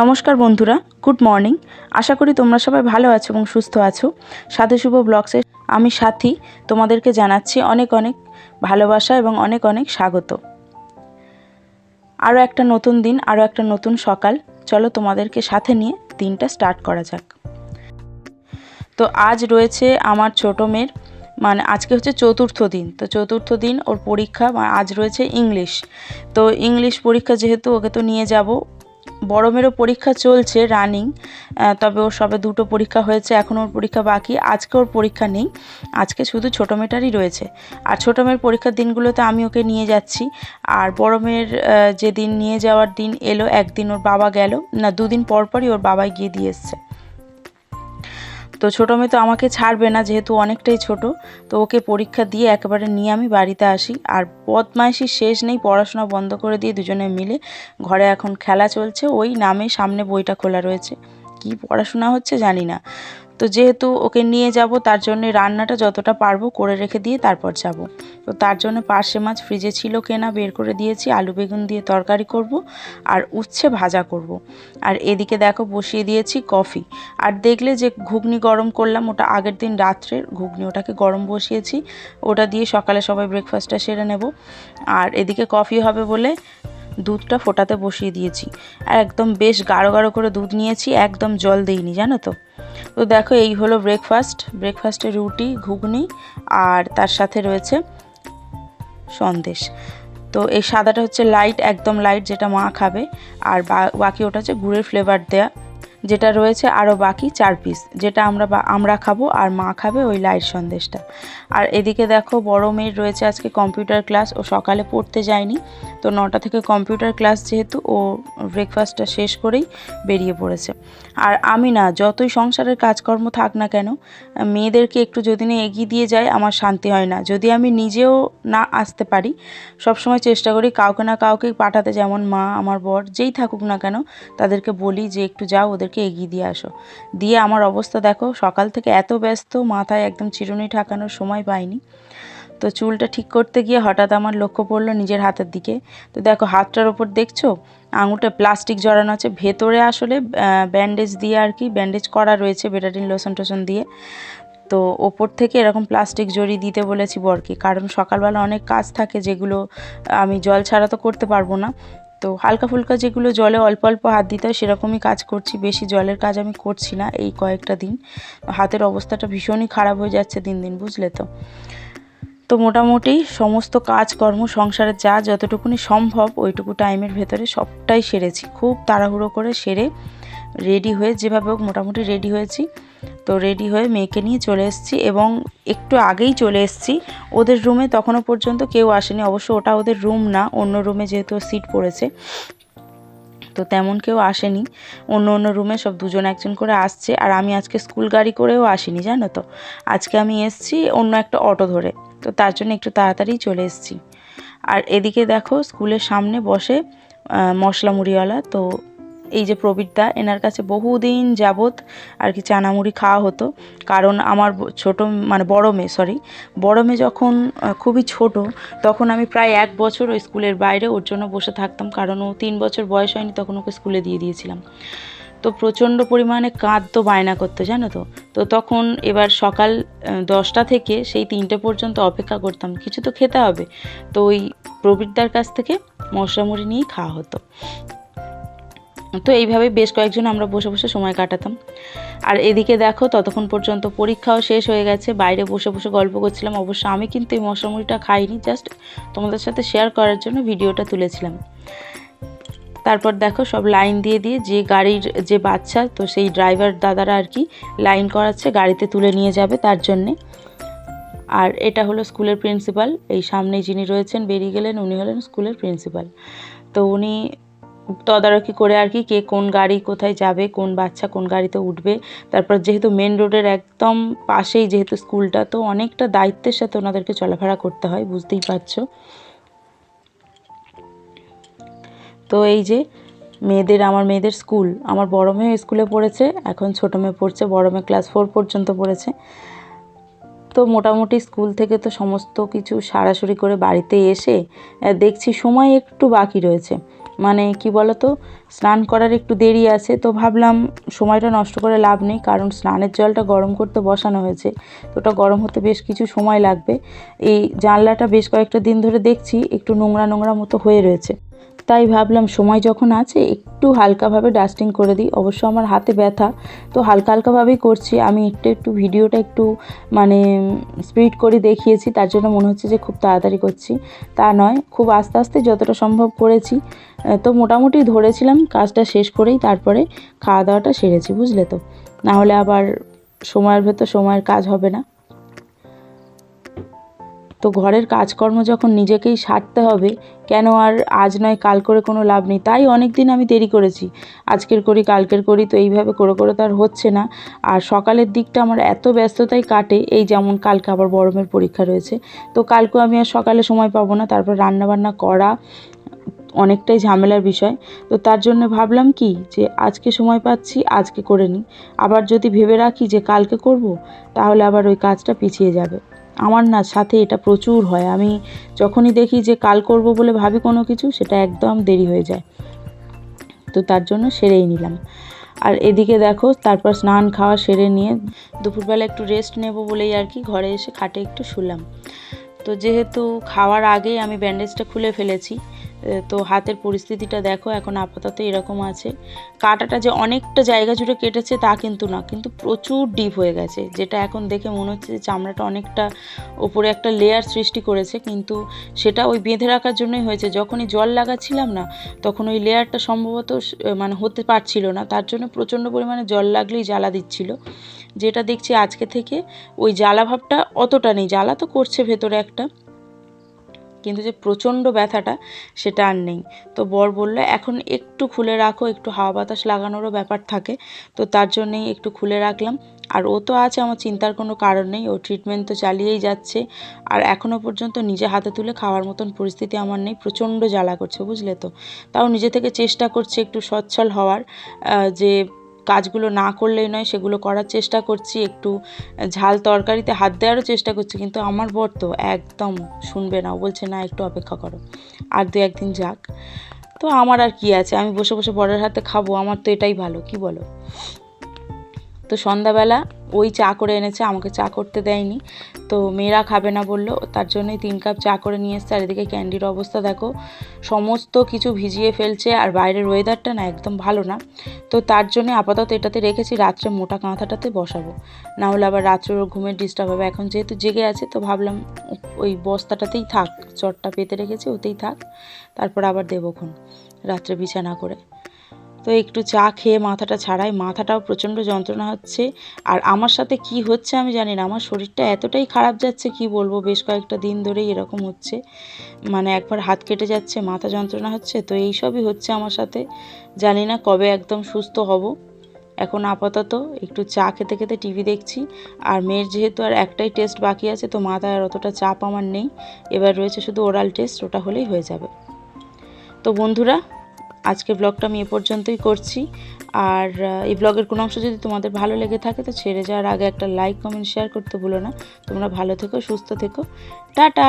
নমস্কার বন্ধুরা, good morning. আশা করি তোমরা সবাই ভালো আছো এবং সুস্থ আছো। সাথে শুভ ব্লগসে আমি সাথী, তোমাদেরকে জানাচ্ছি অনেক অনেক ভালোবাসা এবং অনেক অনেক স্বাগত। আরও একটা নতুন দিন আরও একটা নতুন সকাল। চলো তোমাদেরকে সাথে নিয়ে দিনটা স্টার্ট করা যাক। তো আজ রয়েছে আমার ছোটো মেয়ের মানে আজকে হচ্ছে চতুর্থ দিন। তো চতুর্থ দিন ওর পরীক্ষা, আজ রয়েছে ইংলিশ। তো ইংলিশ পরীক্ষা যেহেতু ওকে তো নিয়ে যাব বড় মেয়েরও পরীক্ষা চলছে রানিং তবে ওর সবে দুটো পরীক্ষা হয়েছে, এখন ওর পরীক্ষা বাকি, আজকে ওর পরীক্ষা নেই, আজকে শুধু ছোটো মেয়েটারই রয়েছে। আর ছোটো মেয়ের পরীক্ষার দিনগুলোতে আমি ওকে নিয়ে যাচ্ছি, আর বড় মেয়ের যেদিন নিয়ে যাওয়ার দিন এলো, একদিন ওর বাবা গেল, না, দুদিন পরপরই ওর বাবাই গিয়ে দিয়ে এসছে। তো ছোটো মেয়ে তো আমাকে ছাড়বে না, যেহেতু অনেকটাই ছোট, তো ওকে পরীক্ষা দিয়ে একেবারে নিয়ে আমি বাড়িতে আসি। আর বদমাইশির শেষ নেই, পড়াশোনা বন্ধ করে দিয়ে দুজনে মিলে ঘরে এখন খেলা চলছে। ওই নামে সামনে বইটা খোলা রয়েছে। কি পড়াশোনা হচ্ছে জানি না। তো যেহেতু ওকে নিয়ে যাব, তার জন্য রান্নাটা যতটা পারব করে রেখে দিয়ে তারপর যাব। তো তার জন্য পার্শে মাছ ফ্রিজে ছিল কেনা, বের করে দিয়েছি, আলু বেগুন দিয়ে তরকারি করব আর উচ্ছে ভাজা করব। আর এদিকে দেখো বসিয়ে দিয়েছি কফি। আর দেখলে যে ঘুগনি গরম করলাম, ওটা আগের দিন রাত্রের ঘুগনি, ওটাকে গরম বসিয়েছি, ওটা দিয়ে সকালে সবাই ব্রেকফাস্টটা সেরে নেব। আর এদিকে কফি হবে বলে দুধটা ফোটাতে বসিয়ে দিয়েছি। আর একদম বেশ গাঢ় গাঢ় করে দুধ নিয়েছি, একদম জল দিইনি, জানো তো? তো দেখো, এই হলো ব্রেকফাস্ট ব্রেকফাস্টে রুটি, ঘুগনি, আর তার সাথে রয়েছে সন্দেশ। তো এই সাদাটা হচ্ছে লাইট একদম লাইট যেটা মা খাবে, আর বাকি ওটা হচ্ছে গুড়ের ফ্লেভার দেয়া। যেটা রয়েছে আরও বাকি চার পিস যেটা আমরা আমরা খাব আর মা খাবে ওই লাইট সন্দেশটা। আর এদিকে দেখো বড় মেয়ের রয়েছে আজকে কম্পিউটার ক্লাস ও সকালে পড়তে যায়নি, তো নটা থেকে কম্পিউটার ক্লাস যেহেতু, ও ব্রেকফাস্টটা শেষ করেই বেরিয়ে পড়েছে। আর আমি না, যতই সংসারের কাজকর্ম থাক না কেন, মেয়েদেরকে একটু যদি না এগিয়ে দিয়ে যায় আমার শান্তি হয় না। যদি আমি নিজেও না আসতে পারি, সবসময় চেষ্টা করি কাউকে না কাউকে পাঠাতে, যেমন মা, আমার বর, যেই থাকুক না কেন, তাদেরকে বলি যে একটু যাও ওদেরকে এগিয়ে দিয়ে আসো। দিয়ে আমার অবস্থা দেখো, সকাল থেকে এত ব্যস্ত, মাথায় একদম চিরুনি ঠাকানোর সময় পাইনি। তো চুলটা ঠিক করতে গিয়ে হঠাৎ আমার লক্ষ্য পড়ল নিজের হাতের দিকে। তো দেখো, হাতটার ওপর দেখছ? আঙুলটা প্লাস্টিক জড়ানো আছে। ভেতরে আসলে ব্যান্ডেজ দিয়ে আর কি ব্যান্ডেজ করা রয়েছে বেটাডিন লোশন টোশন দিয়ে। তো ওপর থেকে এরকম প্লাস্টিক জড়ি দিতে বলেছি বরকে। কারণ সকালবেলা অনেক কাজ থাকে যেগুলো আমি জল ছাড়া তো করতে পারব না। তো হালকা ফুলকা যেগুলো জলে অল্প অল্প হাত দিতে হয়, সেরকমই কাজ করছি। বেশি জলের কাজ আমি করছি না এই কয়েকটা দিন। হাতের অবস্থাটা ভীষণই খারাপ হয়ে যাচ্ছে দিন দিন, বুঝলে তো? তো মোটামুটি সমস্ত কাজকর্ম সংসারের যা যতটুকুনি সম্ভব, ওইটুকু টাইমের ভেতরে সবটাই সেরেছি। খুব তাড়াহুড়ো করে সেরে রেডি হয়ে, যেভাবে হোক মোটামুটি রেডি হয়েছি। তো রেডি হয়ে মেয়েকে নিয়ে চলে এসেছি এবং একটু আগেই চলে এসেছি। ওদের রুমে তখনও পর্যন্ত কেউ আসেনি। অবশ্য ওটা ওদের রুম না, অন্য রুমে যেহেতু সিট পড়েছে। তো তেমন কেউ আসেনি। অন্য অন্য রুমে সব দুজন একজন করে আসছে। আর আমি আজকে স্কুল গাড়ি করেও আসিনি, জানো তো? আজকে আমি এসছি অন্য একটা অটো ধরে। তো তার জন্য একটু তাড়াতাড়ি চলে এসেছি। আর এদিকে দেখো স্কুলের সামনে বসে মশলা মুড়িওয়ালা তো এই যে প্রবীরদা, এনার কাছে বহুদিন যাবৎ আর কি চানামুড়ি খাওয়া হতো। কারণ আমার ছোট মানে বড় মেয়ে সরি বড় মেয়ে যখন খুবই ছোট, তখন আমি প্রায় এক বছর ওই স্কুলের বাইরে ওর জন্য বসে থাকতাম। কারণ ও তিন বছর বয়স হয়নি, তখন ওকে স্কুলে দিয়ে দিয়েছিলাম। তো প্রচণ্ড পরিমাণে কাঁদতো, বায়না করতো, জানো তো? তো তখন এবার সকাল দশটা থেকে সেই তিনটে পর্যন্ত অপেক্ষা করতাম, কিছু তো খেতে হবে। তো ওই প্রবীরদার কাছ থেকে মশলা মুড়ি নিয়েই খাওয়া হতো। তো এইভাবে বেশ কয়েকজন আমরা বসে বসে সময় কাটাতাম। আর এদিকে দেখো, ততক্ষণ পর্যন্ত পরীক্ষাও শেষ হয়ে গেছে। বাইরে বসে বসে গল্প করছিলাম। অবশ্য আমি কিন্তু এই মশলা মুড়িটা খাইনি জাস্ট তোমাদের সাথে শেয়ার করার জন্য ভিডিওটা তুলেছিলাম। তারপর দেখো, সব লাইন দিয়ে দিয়ে যে গাড়ির যে বাচ্চা, তো সেই ড্রাইভার দাদারা আর কি লাইন করাচ্ছে, গাড়িতে তুলে নিয়ে যাবে তার জন্যে। আর এটা হলো স্কুলের প্রিন্সিপাল এই সামনে যিনি রয়েছেন, বেরিয়ে গেলেন, উনি হলেন স্কুলের প্রিন্সিপাল তো উনি তদারকি করে আর কি কে কোন গাড়ি কোথায় যাবে, কোন বাচ্চা কোন গাড়িতে উঠবে। তারপর যেহেতু মেন রোডের একদম পাশেই যেহেতু স্কুলটা, তো অনেকটা দায়িত্বের সাথে ওনাদেরকে চলাফেরা করতে হয়, বুঝতেই পারছ। তো এই যে মেয়েদের, আমার মেয়েদের স্কুল, আমার বড় মেয়ে স্কুলে পড়েছে, এখন ছোটো মেয়ে পড়ছে, বড় মেয়ে ক্লাস ফোর পর্যন্ত পড়েছে। তো মোটামুটি স্কুল থেকে তো সমস্ত কিছু সারাসরি করে বাড়িতে এসে দেখছি সময় একটু বাকি রয়েছে। মানে কি বলতো, স্নান করার একটু দেরি আছে, তো ভাবলাম সময়টা নষ্ট করে লাভ নেই, কারণ স্নানের জলটা গরম করতে বসানো হয়েছে, তো ওটা গরম হতে বেশ কিছু সময় লাগবে। এই জানলাটা বেশ কয়েকটা দিন ধরে দেখছি, একটু নোংরা নোংরা মতো হয়ে রয়েছে। তাই ভাবলাম, সময় যখন আছে, একটু হালকাভাবে ডাস্টিং করে দিই। অবশ্য আমার হাতে ব্যথা, তো হালকা হালকাভাবেই করছি। আমি একটু একটু ভিডিওটা একটু মানে স্পিড করে দেখিয়েছি, তার জন্য মনে হচ্ছে যে খুব তাড়াতাড়ি করছি। তা নয়, খুব আস্তে আস্তে যতটা সম্ভব করেছি। তো মোটামুটি ধরেছিলাম, কাজটা শেষ করেই তারপরে খাওয়া দাওয়াটা সেরেছি, বুঝলে তো? না হলে আবার সময়ের ভেতর সময়ের কাজ হবে না। তো ঘরের কাজকর্ম যখন নিজেকেই সারতে হবে, কেন আর আজ নয় কাল করে কোনো লাভ নেই? তাই অনেক দিন আমি দেরি করেছি। আজকের করি, কালকের করি, তো এইভাবে করে করে তো আর হচ্ছে না। আর সকালের দিকটা আমার এত ব্যস্ততাই কাটে, এই যেমন কালকে আবার বড়মের পরীক্ষা রয়েছে, তো কালকেও আমি আর সকালে সময় পাবো না। তারপর রান্নাবান্না করা অনেকটাই ঝামেলার বিষয়। তো তার জন্য ভাবলাম কি, যে আজকে সময় পাচ্ছি, আজকে করে নিই। আবার যদি ভেবে রাখি যে কালকে করব, তাহলে আবার ওই কাজটা পিছিয়ে যাবে। আমার না সাথে এটা প্রচুর হয়। আমি যখনই দেখি যে কাল করব বলে ভাবি কোনো কিছু, সেটা একদম দেরি হয়ে যায়। তো তার জন্য সেরেই নিলাম। আর এদিকে দেখো, তারপর স্নান খাওয়া সেরে নিয়ে দুপুরবেলা একটু রেস্ট নেব বলেই আর কি ঘরে এসে খাটে একটু শুলাম। তো যেহেতু খাওয়ার আগেই আমি ব্যান্ডেজটা খুলে ফেলেছি তো হাতের পরিস্থিতিটা দেখো, এখন আপাতত এরকম আছে। কাটাটা যে অনেকটা জায়গা জুড়ে কেটেছে তা কিন্তু না, কিন্তু প্রচুর ডিপ হয়ে গেছে, যেটা এখন দেখে মনে হচ্ছে যে চামড়াটা অনেকটা ওপরে একটা লেয়ার সৃষ্টি করেছে, কিন্তু সেটা ওই বেঁধে রাখার জন্যই হয়েছে। যখনই জল লাগাচ্ছিলাম না, তখন ওই লেয়ারটা সম্ভবত মানে হতে পারছিল না, তার জন্য প্রচণ্ড পরিমাণে জল লাগলেই জ্বালা দিচ্ছিল। যেটা দেখছি আজকে থেকে ওই জ্বালা ভাবটা অতটা নেই, জ্বালা তো করছে ভেতরে একটা। কিন্তু যে প্রচণ্ড ব্যথাটা সেটা আর নেই। তো বর বলল, এখন একটু খুলে রাখো, একটু হাওয়া বাতাস লাগানোরও ব্যাপার থাকে। তো তার জন্যেই একটু খুলে রাখলাম। আর ও তো আছে, আমার চিন্তার কোনো কারণ নেই। ও ট্রিটমেন্ট তো চালিয়েই যাচ্ছে। আর এখনও পর্যন্ত নিজে হাতে তুলে খাওয়ার মতন পরিস্থিতি আমার নেই। প্রচণ্ড জ্বালা করছে, বুঝলে তো? তাও নিজে থেকে চেষ্টা করছে একটু সচ্ছল হওয়ার যে কাজগুলো না করলেই নয়, সেগুলো করার চেষ্টা করছি, একটু ঝাল তরকারিতে হাত দেওয়ারও চেষ্টা করছি, কিন্তু আমার বর তো একদম শুনবে না বলছে, না, একটু অপেক্ষা করো, আর দু একদিন যাক। তো আমার আর কি আছে, আমি বসে বসে বরের হাতে খাব, আমার তো এটাই ভালো, কি বলো? তো সন্ধ্যাবেলা ওই চা করে এনেছে, আমাকে চা করতে দেয়নি। তো মেয়েরা খাবে না বলল, তার জন্যই তিন কাপ চা করে নিয়ে এসছে। আর এদিকে ক্যান্ডির অবস্থা দেখো, সমস্ত কিছু ভিজিয়ে ফেলছে, আর বাইরের ওয়েদারটা না একদম ভালো না। তো তার জন্য আপাতত এটাতে রেখেছি, রাত্রে মোটা কাঁথাটাতে বসাবো। না হলে আবার রাত্রে ঘুমের ডিস্টার্ব হবে। এখন যেহেতু জেগে আছে, তো ভাবলাম ওই বস্তাটাতেই থাক, চটটা পেতে রেখেছি, ওতেই থাক। তারপর আবার দেবোক্ষণ রাত্রে বিছানা করে। তো একটু চা খেয়ে মাথাটা ছাড়াই, মাথাটাও প্রচণ্ড যন্ত্রণা হচ্ছে। আর আমার সাথে কি হচ্ছে আমি জানি না, আমার শরীরটা এতটাই খারাপ যাচ্ছে, কি বলব, বেশ কয়েকটা দিন ধরেই এরকম হচ্ছে। মানে একবার হাত কেটে যাচ্ছে, মাথা যন্ত্রণা হচ্ছে, তো এই সবই হচ্ছে আমার সাথে। জানি না কবে একদম সুস্থ হব। এখন আপাতত একটু চা খেতে খেতে টিভি দেখছি। আর মেয়ের যেহেতু আর একটাই টেস্ট বাকি আছে, তো মাথায় আর অতটা চাপ আমার নেই। এবার রয়েছে শুধু ওরাল টেস্ট, ওটা হলেই হয়ে যাবে। তো বন্ধুরা আজকে ব্লগটা আমি এ পর্যন্তই করছি। আর এই ব্লগের কোনো অংশ যদি তোমাদের ভালো লেগে থাকে, তো ছেড়ে যাওয়ার আগে একটা লাইক কমেন্ট শেয়ার করতে ভুলো না। তোমরা ভালো থেকো, সুস্থ থেকো। টাটা!